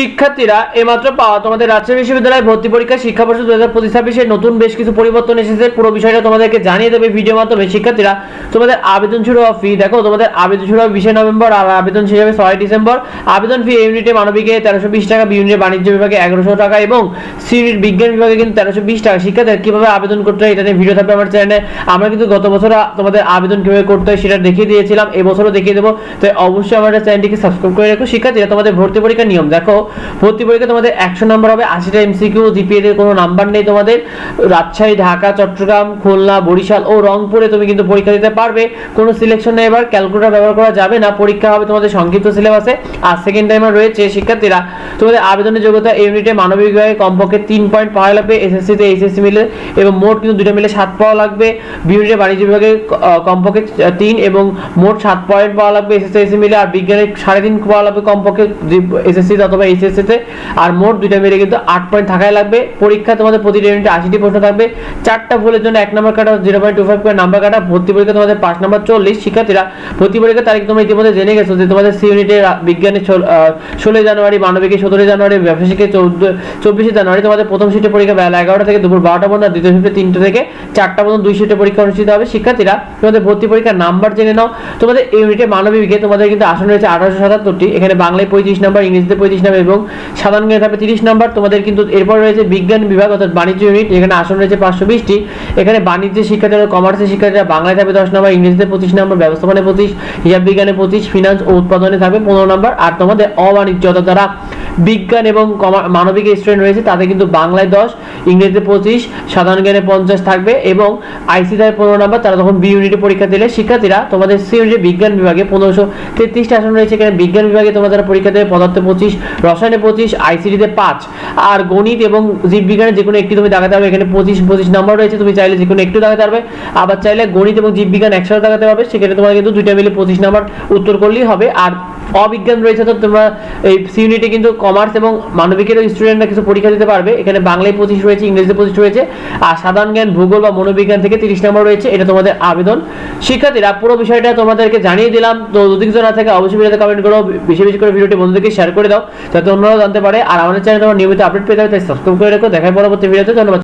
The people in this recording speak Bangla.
শিক্ষার্থীরা এমাত্র পাওয়া তোমাদের রাজশাহী বিশ্ববিদ্যালয় ভর্তি পরীক্ষা, শিক্ষাবর্ষ দু হাজার পঁচিশ ছাব্বিশে নতুন বেশ কিছু পরিবর্তন এসেছে। পুরো বিষয়টা তোমাদেরকে জানিয়ে দেবে ভিডিও মাধ্যমে। শিক্ষার্থীরা, তোমাদের আবেদন শুরু হওয়া ফি দেখো তোমাদের আবেদন শুরু হবে বিশে নভেম্বর আর আবেদন শেষ হবে ছয় ডিসেম্বর। আবেদন ফি ইউনিটে মানবিকে তেরোশো বিশ টাকা, বি ইউনিটে বাণিজ্য বিভাগে এগারোশো টাকা এবং সি ইউনিট বিজ্ঞান বিভাগে কিন্তু তেরোশো বিশ টাকা। শিক্ষার্থীরা, কীভাবে আবেদন করতে হয় এটা নিয়ে ভিডিও থাকবে আমার চ্যানেলে আমরা কিন্তু গত বছর তোমাদের আবেদন কীভাবে করতে হয় সেটা দেখিয়ে দিয়েছিলাম, এবছরও দেখিয়ে দেবো। তো অবশ্যই আমাদের চ্যানেলটিকে সাবস্ক্রাইব করে রাখো। শিক্ষার্থীরা, তোমাদের ভর্তি পরীক্ষার নিয়ম, দেখো ভর্তি পরীক্ষা তোমাদের একশো নাম্বার হবে, আশিটা এমসিকিউ জিপিএ এর কোনো নাম্বার নেই তোমাদের। রাজশাহী, ঢাকা, চট্টগ্রাম, খুলনা, বরিশাল ও রংপুরে তুমি কিন্তু পরীক্ষা দিতে পারবে। কোনো সিলেকশন নেই এবার ক্যালকুলেটর ব্যবহার করা যাবে না, পরীক্ষা হবে তোমাদের সংক্ষিপ্ত সিলেবাসে আর সেকেন্ড টাইমার রয়েছে শিক্ষার্থীরা, তোমাদের আবেদনের যোগ্যতা ইউনিটে মানবিক বিভাগে কমপক্ষে তিন পয়েন্ট পাওয়া লাগবে এসএসসি তে এইচএসসি মিলে, এবং মোট কিন্তু দুটো মিলে সাত পাওয়া লাগবে। বিউনিটে বাণিজ্য বিভাগে কমপক্ষে তিন, এবং মোট সাত পয়েন্ট পাওয়া লাগবে এসএসসি মিলে, আর বিজ্ঞানে সাড়ে তিন পাওয়া লাগবে কমপক্ষে এসএসসি অথবা এইচএসসি তে আর মোট দুইটা মিলে কিন্তু আট পয়েন্ট থাকাই লাগবে। পরীক্ষা তোমাদের প্রতিটা ইউনিটে আশিটি প্রশ্ন থাকবে। চারটা ভুলের জন্য এক নম্বর কাটা জিরো পয়েন্ট টু ফাইভ করে নাম্বার কাটা ভর্তি পরীক্ষা তোমাদের পাঁচ নম্বর চল্লিশ। শিক্ষার্থীরা, ভর্তি পরীক্ষার তারিখ তোমরা ইতিমধ্যে জেনে গেছো যে তোমাদের সি ইউনিটে বিজ্ঞানে ষোলোই জানুয়ারি মানবিকে সতেরোই জানুয়ারি ব্যবসায়িকে চৌদ্দ চব্বিশে জানুয়ারি তোমাদের প্রথম শিফটে পরীক্ষা বেলা এগারোটা থেকে দুপুর বারোটা পর্যন্ত দ্বিতীয় শিফটে তিনটে থেকে চারটা পর্যন্ত দুই শিফটে পরীক্ষা অনুষ্ঠিত হবে। শিক্ষার্থীরা, তোমাদের ভর্তি পরীক্ষার নাম্বার জেনে নাও। তোমাদের ইউনিটে মানবিকে তোমাদের কিন্তু আসন রয়েছে আঠারোশো সাতাত্তরটি। এখানে বাংলায় পঁয়ত্রিশ নাম্বার ইংরেজিতে পঁয়ত্রিশ নাম্বার এবং সাধারণ জ্ঞানে থাকবে তিরিশ নম্বর, তোমাদের কিন্তু এরপর রয়েছে বিজ্ঞান বিভাগ অর্থাৎ বাণিজ্য ইউনিট এখানে আসন রয়েছে পাঁচশো বিশটি। এখানে বাণিজ্যের শিক্ষার্থীরা কমার্সের শিক্ষার্থীরা, বাংলায় থাকবে দশ নম্বর, ইংরেজিতে পঁচিশ নম্বর, ব্যবস্থাপনায় পঁচিশ, হিসাব বিজ্ঞানে পঁচিশ ফিনান্স ও উৎপাদনে থাকবে পনেরো নাম্বার, আর তোমাদের অবাণিজ্য যারা বিজ্ঞান এবং মানবিক স্টুডেন্ট রয়েছে তাদের কিন্তু বাংলায় দশ, ইংরেজিতে পঁচিশ, সাধারণ জ্ঞানে পঞ্চাশ থাকবে এবং আইসি থাকবে পনেরো নাম্বার, তারা তখন বি ইউনিটে পরীক্ষা দিলে শিক্ষার্থীরা তোমাদের সি ইউনিটে বিজ্ঞান বিভাগে পনেরোশো তেত্রিশটা আসন রয়েছে। এখানে বিজ্ঞান বিভাগে তোমাদের পরীক্ষা দেবে, পদার্থ পঁচিশ, রসায়নে পঁচিশ, আইসিটিতে পাঁচ আর গণিত এবং জীববিজ্ঞানে যে কোনো একটি তুমি দেখাতে হবে এখানে পঁচিশ পঁচিশ নাম্বার রয়েছে, তুমি চাইলে যে কোনো একটু দেখাতে পারবে। আবার চাইলে গণিত এবং জীববিজ্ঞান একসাথে দেখাতে হবে সেক্ষেত্রে তোমার কিন্তু দুইটা মিলে পঁচিশ নাম্বার উত্তর করলেই হবে। আর অবিজ্ঞান রয়েছে, তো তোমরা এই সি ইউনিটে কিন্তু কমার্স এবং মানবিকেরও স্টুডেন্টরা কিছু পরীক্ষা দিতে পারবে। এখানে বাংলায় পঁচিশ রয়েছে, ইংরেজিতে পঁচিশ রয়েছে, আর সাধারণ জ্ঞান, ভূগোল বা মনোবিজ্ঞান থেকে তিরিশ নম্বর রয়েছে, এটা তোমাদের আবেদন। শিক্ষার্থীরা, পুরো বিষয়টা তোমাদেরকে জানিয়ে দিলাম, তো যদি কিছু না থাকে, অবশ্যই ভিডিওতে কমেন্ট করো, বেশি বেশি করে ভিডিওটি বন্ধুদেরকে শেয়ার করে দাও, যাতে অন্যরাও জানতে পারে, আর আমাদের চ্যানেলে তোমার নিয়মিত আপডেট পেতে হবে তাই সাবস্ক্রাইব করে রাখো দেখায় পরবর্তী ভিডিওতে ধন্যবাদ।